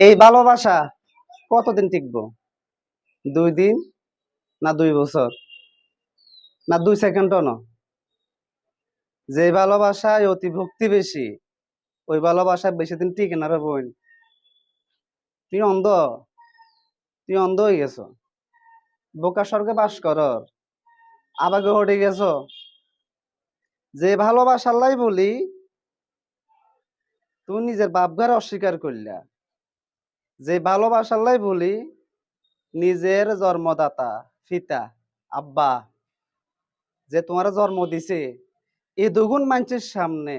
এই ভালোবাসা কতদিন টিকবো? দুই দিন না দুই বছর? না দুই সেকেন্ডও না? যে ভালোবাসায় অতি ভক্তি বেশি, ওই ভালোবাসা বেশি দিন টিকে না রে বোন। তুই অন্ধ? তুই অন্ধ হয়ে গেছ? বোকা স্বর্গে বাস কর আবাগে হটে গেছ? যে ভালোবাসাল্লাই বলি তুই নিজের বাপঘর অস্বীকার করলা। যে ভালোবাসাল্লাই বলি, নিজের জন্মদাতা, পিতা, আব্বা, যে তোমার জন্ম দিছে এই দুগুণ মানুষের সামনে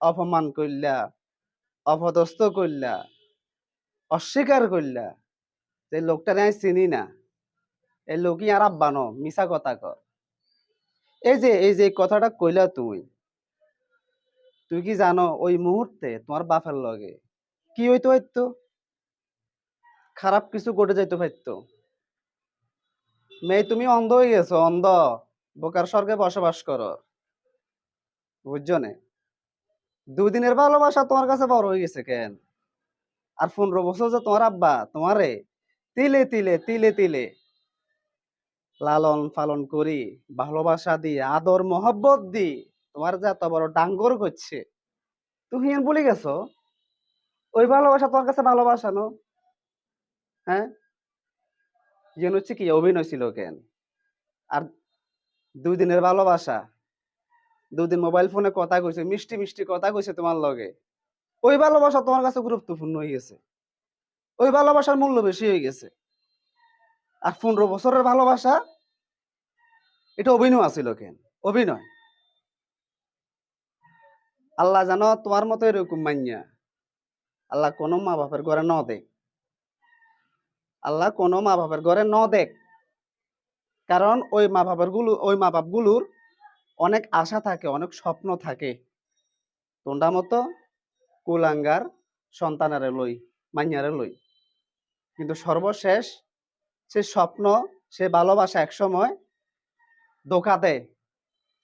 অপমান করলা অপদস্থ করলা অস্বীকার করলা যে লোকটা আমি চিনি না এই লোকই আর আব্বা ন মিশা কথা কর এই যে এই যে কথাটা কইলা তুই তুই কি জানো, ওই মুহূর্তে তোমার বাপের লগে কি হইতো হইতো? খারাপ কিছু ঘটে যাইতে পারতো মেয়ে, তুমি অন্ধ হয়ে গেছো, অন্ধ। বোকার স্বর্গে বসবাস করো। বুঝছ নে? দুদিনের ভালোবাসা তোমার কাছে বড় হয়ে গেছে কেন? আর পনেরো বছর যে তোমার আব্বা, তোমারে? তিলে তিলে তিলে তিলে। লালন পালন করি, ভালোবাসা দিয়ে, আদর, মহব্বত দি তোমার যে এত বড় ডাঙ্গর করছে তুমি বলে গেছো? ওই ভালোবাসা তোমার কাছে ভালোবাসা, নো? হ্যাঁ? যেন হচ্ছে কি, অভিনয় ছিল কেন? আর দুই দিনের ভালোবাসা দুদিন মোবাইল ফোনে কথা কইছে, মিষ্টি মিষ্টি কথা কইছে তোমার লগে। ওই ভালোবাসা তোমার কাছে গুরুত্বপূর্ণ হয়ে গেছে। ওই ভালোবাসার মূল্য বেশি হয়ে গেছে। আর পনেরো বছরের ভালোবাসা, এটা অভিনয় আছিল কেন? অভিনয়। আল্লাহ জানো তোমার মতো এরকম মাইয়া, আল্লাহ কোনো মা বাপের ঘরে ন দেখ আল্লাহ কোনো মা বাপের ঘরে ন দেখ কারণ ওই মা বাপেরগুলো, ওই মা বাপগুলোর অনেক আশা থাকে, অনেক স্বপ্ন থাকে। তোমরা মতো কুলাঙ্গার সন্তানারে লই, মাইয়ারে লই। কিন্তু সর্বশেষ সে স্বপ্ন, সে ভালোবাসা একসময় ধোকা দেয়,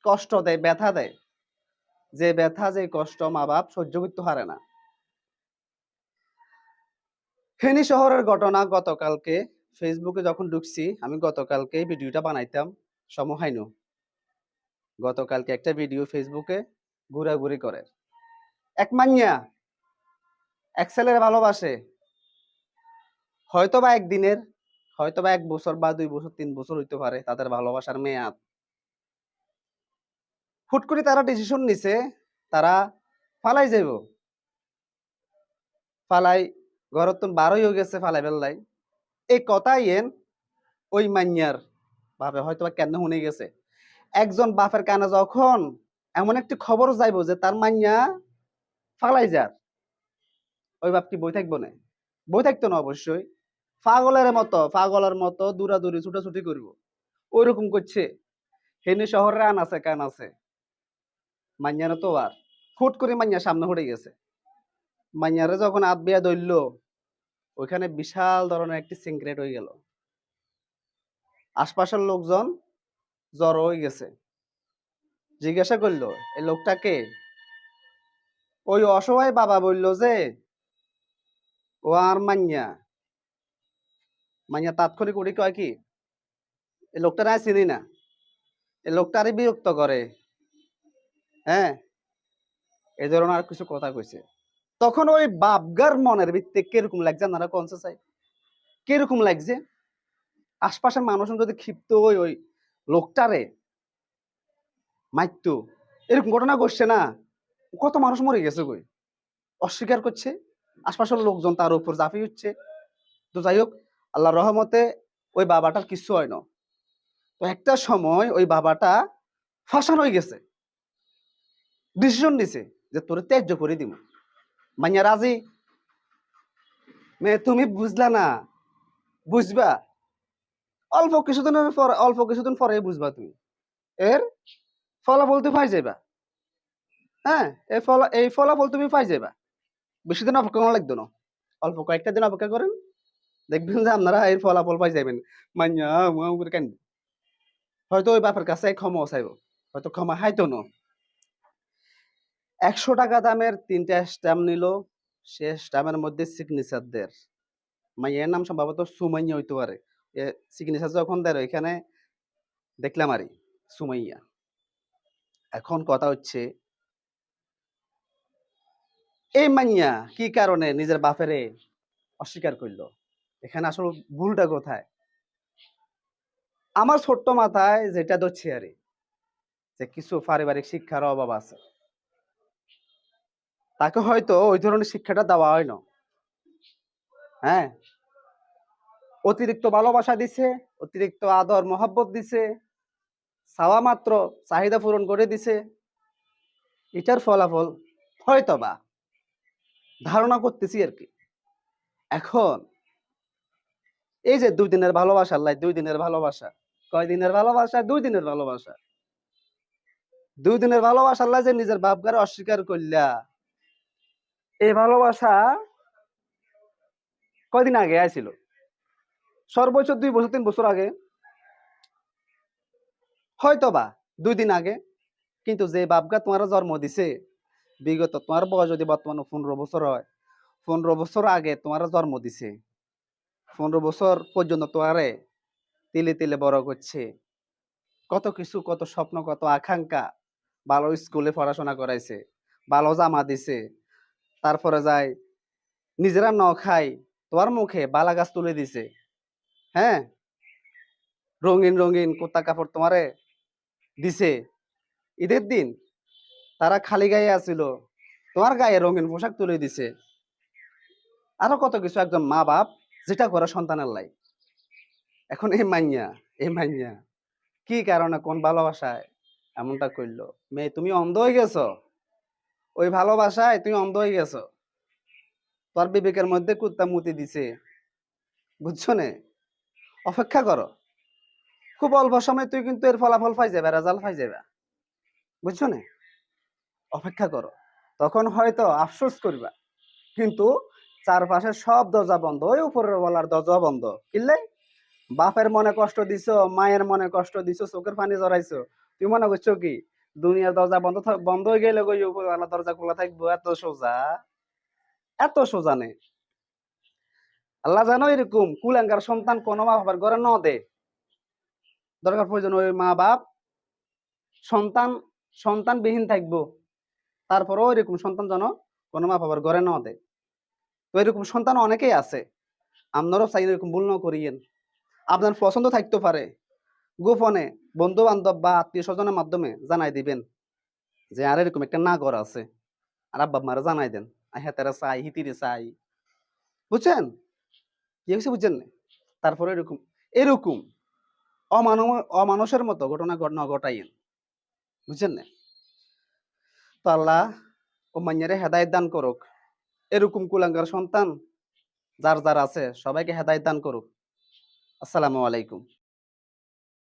কষ্ট দেয়, ব্যথা দেয়। যে ব্যথা, যে কষ্ট মা বাপ সহ্য করতে পারে না। ফেনী শহরের ঘটনা গতকালকে ফেসবুকে যখন ঢুকছি, আমি গতকালকে ভিডিওটা বানাইতাম। সময় হয়নি গতকালকে একটা ভিডিও ফেসবুকে ঘুরাঘুরি করে। এক মাইয়া এক ছেলের ভালোবাসে। হয়তো বা একদিনের হয়তো বা এক বছর বা দুই বছর, তিন বছর হইতে পারে তাদের ভালোবাসার মেয়াদ। হুট করে তারা ডিসিশন নিছে, তারা ফালাই যাইব। ফালাই ঘরত তো বারোই হয়ে গেছে ফালাই বেল্লাই এই কথাই এন ওই মাইয়ার ভাবে হয়তো বা কেন শুনে গেছে। একজন বাপের কানে যখন এমন একটি খবর যাইব যে তার মাইয়া ফালাই যার, ওই বাপ কি বই থাকব না? বই থাকতো না অবশ্যই। পাগলের মতো পাগলের মতো দূরাদূরি, ছুটাছুটি করব। ওইরকম করছে। হেনে শহরে আন আছে, কান আছে। মাইয়ারে তো আর। ফুট করে মাইয়া সামনে হয়ে গেছে। মাইয়ারে যখন হাত বিয়া ধরল ওইখানে বিশাল ধরনের একটি সিংক্রেট হয়ে গেল। আশপাশের লোকজন জড়ো হয়ে গেছে। জিজ্ঞাসা করল, এই লোকটাকে ওই অসহায় বাবা বলল যে, ও আর মাইয়া। মাইয়া তাৎক্ষণিক উঠি কয় কি এই লোকটা না চিনি না। এই লোকটারে বিরক্ত করে। হ্যাঁ? এই ধরনের আর কিছু কথা কইছে। তখন ওই বাপগার মনের ভিত্তিক কীরকম লাগছে আপনারা কনসে চাই কীরকম লাগছে? আশপাশের মানুষজন যদি ক্ষিপ্ত ওই ওই লোকটারে মাইতো এরকম ঘটনা ঘটছে না। কত মানুষ মরে গেছে কই? অস্বীকার করছে। আশপাশের লোকজন তার উপর জাফি হচ্ছে তো যাই হোক আল্লাহ রহমতে ওই বাবাটার কিছু হয় না। তো একটা সময় ওই বাবাটা ফাঁসান হয়ে গেছে। ডিসিশন নিছে যে তোরে ত্যায্য করে দিব মাইয়া রাজি? মেয়ে, তুমি বুঝলা না। বুঝবা? অল্প কিছুদিনের পর, অল্প কিছুদিন পরে বুঝবা তুমি। এর ফলাফল তুমি পাই যাবা হ্যাঁ এই ফলা, এই ফলাফল তুমি পাই যাবা বেশি দিন অপেক্ষা করা লাগতো না। অল্প কয়েকটা দিন অপেক্ষা করেন, দেখবেন যে আপনারা এর ফলাফল পাই যাবেন মাইয়া করে কেন হয়তো ওই বাপের কাছে ক্ষমা চাইব, হয়তো ক্ষমা হাইতো না। একশো টাকা দামের তিনটা স্ট্যাম্প নিল। শেষ টাইমের মধ্যে সিগনেচারদের মাইয়ের নাম সম্ভবত সুমাইয়া হইতে পারে। এ সিগনেচার যখন দেয় এখানে দেখলাম আরই, সুমাইয়া। এখন কথা হচ্ছে, এই মাইয়া, কি কারণে নিজের বাপেরে অস্বীকার করল? এখানে আসলে ভুলটা কোথায়? আমার ছোট্ট মাথায় যেটা ধরছে আরে যে কিছু পারিবারিক শিক্ষার অভাব আছে। তাকে হয়তো ওই ধরনের শিক্ষাটা দেওয়া হয় না হ্যাঁ? অতিরিক্ত ভালোবাসা দিছে, অতিরিক্ত আদর, মহব্বত দিছে, চাওয়া মাত্র, চাহিদা পূরণ করে দিছে। এটার ফলাফল হয়তো বা ধারণা করতেছি আর কি। এখন এই যে দুই দিনের ভালোবাসা আল্লাহ দুই দিনের ভালোবাসা, কয় দিনের ভালোবাসা? দুই দিনের ভালোবাসা। দুই দিনের ভালোবাসা আল্লাহ যে নিজের বাপগারে অস্বীকার করলা এই ভালোবাসা কয়দিন আগে আইছিল? সর্বোচ্চ দুই বছর, তিন বছর আগে। হয়তো বা দুই দিন আগে। কিন্তু যে বাপগা তোমার জন্ম দিছে, বিগত তোমার বয়স যদি বর্তমানে পনেরো বছর হয়, পনেরো বছর আগে তোমার জন্ম দিছে। পনেরো বছর পর্যন্ত তোমারে তিলে তিলে বড় করছে। কত কিছু, কত স্বপ্ন, কত আকাঙ্ক্ষা, ভালো স্কুলে পড়াশোনা করাইছে, ভালো জামা দিছে তারপরে যায়, নিজেরা ন খাই তোমার মুখে বালা গাছ তুলে দিছে। হ্যাঁ? রঙিন রঙিন কুর্তা কাপড় তোমারে দিছে। ঈদের দিন তারা খালি গায়ে আছিল, তোমার গায়ে রঙিন পোশাক তুলে দিছে। আরও কত কিছু, একজন মা বাপ যেটা করে সন্তানের লাই এখন এই মাইয়া এই মাইয়া, কি কারণে, কোন ভালোবাসায়? এমনটা করল। মেয়ে, তুমি অন্ধ হয়ে গেছো? ওই ভালোবাসায় তুমি অন্ধ হয়ে গেছো। তোর বিবেকের মধ্যে কুত্তা মুতি দিছে। বুঝছ নে? অপেক্ষা করো। খুব অল্প সময় তুই কিন্তু এর ফলাফল পাই যাবে রেজাল্ট পাই যাবে। বুঝছ না? অপেক্ষা করো। তখন হয়তো আফসোস করবা। কিন্তু চারপাশে সব দরজা বন্ধ, ওই উপরের বলার দরজা বন্ধ। কিনলে? বাপের মনে কষ্ট দিছো, মায়ের মনে কষ্ট দিছো, চোখের পানি জড়াইছো। তুই মনে করছ কি? দুনিয়ার দরজা বন্ধ বন্ধ হয়ে গেলে ওই উপরওয়ালা দরজা খোলা থাকব? এত সোজা? এত সোজা নেই আল্লাহ জানো এরকম কুলাঙ্গার সন্তান কোনো মা বাবার ঘরে ন দে দরকার প্রয়োজন ওই মা বাপ সন্তান, সন্তানবিহীন থাকব। তারপরেও এরকম সন্তান যেন কোনো মা বাবার ঘরে ন দেয়। তো এরকম সন্তান অনেকেই আছে। আপনারও চাই এরকম ভুল ন করিয়েন। আপনার পছন্দ থাকতে পারে। গোপনে বন্ধু বান্ধব বা আত্মীয় স্বজনের মাধ্যমে জানাই দিবেন যে, আর, এরকম একটা না ঘর আছে। আর আব্বা মারা জানাই দেন আই হাতেরা চাই, হিতিরে চাই। বুঝছেন? কি হয়েছে বুঝছেন? না তারপরে এরকম এরকম অমানব, অমানুষের মতো ঘটনা ঘটনা ঘটাইয়েন। বুঝছেন? না তো আল্লাহ ও মাইয়ারে হেদায়ত দান করুক। এরকম কুলাঙ্গার সন্তান যার যার আছে, সবাইকে হেদায়ত দান করুক। আসসালামু আলাইকুম।